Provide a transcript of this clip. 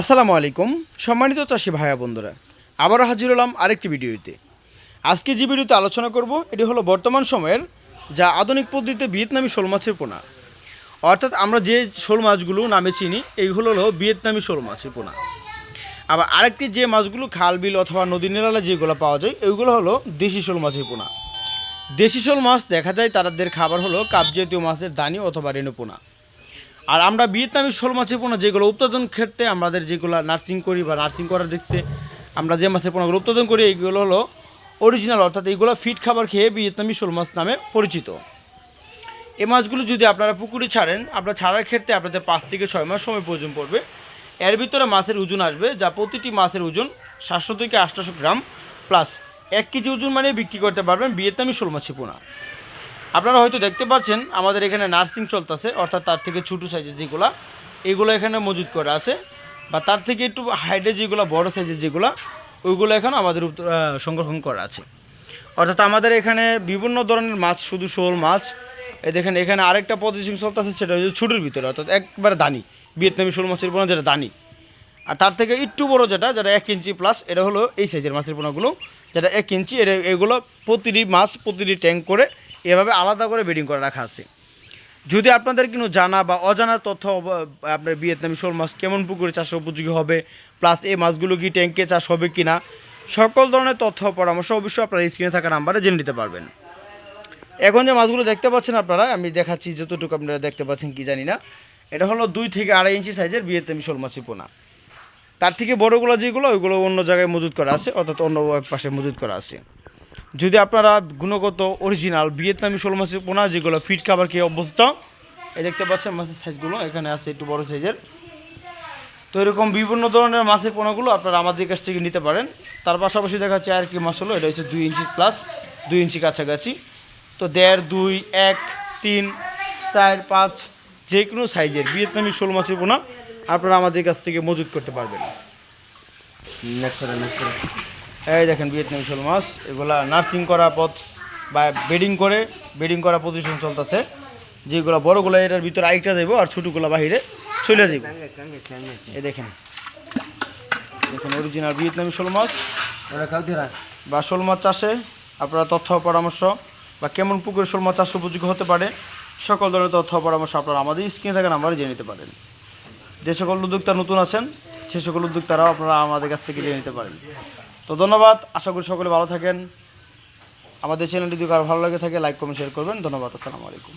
আসসালামু আলাইকুম, সম্মানিত চাষি ভাইয়া বন্ধুরা। আবারও হাজির হলাম আরেকটি ভিডিওতে। আজকে যে ভিডিওতে আলোচনা করব, এটি হলো বর্তমান সময়ের যা আধুনিক পদ্ধতিতে ভিয়েতনামি শোল মাছের পোনা। অর্থাৎ আমরা যে শোল মাছগুলো নামে চিনি এইগুলো হলো ভিয়েতনামি শোল মাছের পোনা। আবার আরেকটি যে মাছগুলো খাল বিল অথবা নদী নালা যেগুলো পাওয়া যায় এইগুলো হলো দেশি শোল মাছের পোনা। দেশি শোল মাছ দেখা যায় তাদের খাবার হলো কাপ জাতীয় মাছের দানি অথবা রেণুপোনা আর আমরা ভিয়েতনামি শোল মাছের পোনা যেগুলো উৎপাদন ক্ষেত্রে আমাদের যেগুলো নার্সিং করি বা নার্সিং করার দেখতে আমরা যে মাছের পোনাগুলো উৎপাদন করি, এইগুলো হলো অরিজিনাল অর্থাৎ এইগুলো ফিট খাবার খেয়ে ভিয়েতনামি শোল মাছ নামে পরিচিত। এই মাছগুলো যদি আপনারা পুকুরে ছাড়েন, আপনার ছাড়ার ক্ষেত্রে আপনাদের পাঁচ থেকে ছয় মাস সময় প্রয়োজন পড়বে। এর ভিতরে মাছের ওজন আসবে, যা প্রতিটি মাছের ওজন সাতশো থেকে আটশোশো গ্রাম প্লাস এক কেজি ওজন মানে বিক্রি করতে পারবেন ভিয়েতনামি শোল মাছের পোনা। আপনারা হয়তো দেখতে পাচ্ছেন, আমাদের এখানে নার্সিং চলতেছে, অর্থাৎ তার থেকে ছোটো সাইজের যেগুলো, এগুলো এখানে মজুদ করা আছে। বা তার থেকে একটু হাইডে যেগুলো, বড় সাইজের যেগুলো, ওইগুলো এখানে আমাদের সংরক্ষণ করা আছে। অর্থাৎ আমাদের এখানে বিভিন্ন ধরনের মাছ, শুধু শোল মাছ। এই দেখেন, এখানে আরেকটা পদ্ধতি চলতেছে, সেটা হচ্ছে ছুটির ভিতরে, অর্থাৎ একবারে দানি। ভিয়েতনামি শোল মাছের পোনা, যেটা দানি। আর তার থেকে একটু বড় যেটা যেটা এক ইঞ্চি প্লাস এটা হলো এই সাইজের মাছের পোনাগুলো। যেটা এক ইঞ্চি এটা এগুলো প্রতিটি মাছ প্রতিটি ট্যাঙ্ক করে এভাবে আলাদা করে বেডিং করে রাখা আছে। যদি আপনাদের কোনো জানা বা অজানা তথ্য আপনার ভিয়েতনামি শোল মাছ কেমন পুকুরে চাষ উপযোগী হবে প্লাস এই মাছগুলো কি ট্যাঙ্কে চাষ হবে কি না সকল ধরনের তথ্য পরামর্শ অবশ্যই আপনারা স্ক্রিনে থাকা নাম্বারে জেনে নিতে পারবেন। এখন যে মাছগুলো দেখতে পাচ্ছেন আপনারা, আমি দেখাচ্ছি যতটুকু আপনারা দেখতে পাচ্ছেন, কি জানি না। এটা হলো দুই থেকে আড়াই ইঞ্চি সাইজের ভিয়েতনামি শোল মাছের পোনা। তার থেকে বড়গুলো যেগুলো, ওইগুলো অন্য জায়গায় মজুদ করা আছে, অর্থাৎ অন্য পাশে মজুদ করা আছে। যদি আপনারা গুণগত অরিজিনাল ভিয়েতনামি শোল মাছের পোনা যেগুলো ফিট খাবার খেয়ে অভ্যস্ত, এই দেখতে পাচ্ছেন মাছের সাইজগুলো এখানে আছে একটু বড় সাইজের তো এরকম বিভিন্ন ধরনের মাছের পোনাগুলো আপনারা আমাদের কাছ থেকে নিতে পারেন। তার পাশাপাশি দেখা যাচ্ছে আর কি মাছ হলো, এটা হচ্ছে দুই ইঞ্চি প্লাস দুই ইঞ্চি কাছাকাছি। তো দেড়, দুই, এক, তিন, চার, পাঁচ যে কোনো সাইজের ভিয়েতনামি শোল মাছের পোনা আপনারা আমাদের কাছ থেকে মজুত করতে পারবেন। এই দেখেন ভিয়েতনামি শোল মাছ এগুলা নার্সিং করা পথ বা বেডিং করে বেডিং করা পজিশন চলতেছে। যেগুলো বড়গুলো এটার ভিতরে আরেকটা যাইব আর ছোটোগুলো বাহিরে চলে যাইব। এই দেখেন। দেখেন অরিজিনাল ভিয়েতনামি শোল মাছ। বা শোল মাছ চাষে আপনারা তথ্য পরামর্শ বা কেমন পুকুরে শোল মাছ চাষ উপযোগী হতে পারে সকল ধরনের তথ্য পরামর্শ আপনারা আমাদের স্ক্রিনে থাকা নাম্বারে জেনে নিতে পারেন। যে সকল উদ্যোক্তা নতুন আছেন সে সকল উদ্যোক্তারাও আপনারা আমাদের কাছ থেকে জেনে নিতে পারেন। তো ধন্যবাদ, আশা করি সকলে ভালো থাকেন। আমাদের চ্যানেলটি যদি কারও ভালো লাগে থাকে লাইক কমেন্ট শেয়ার করবেন। ধন্যবাদ, আসসালামু আলাইকুম।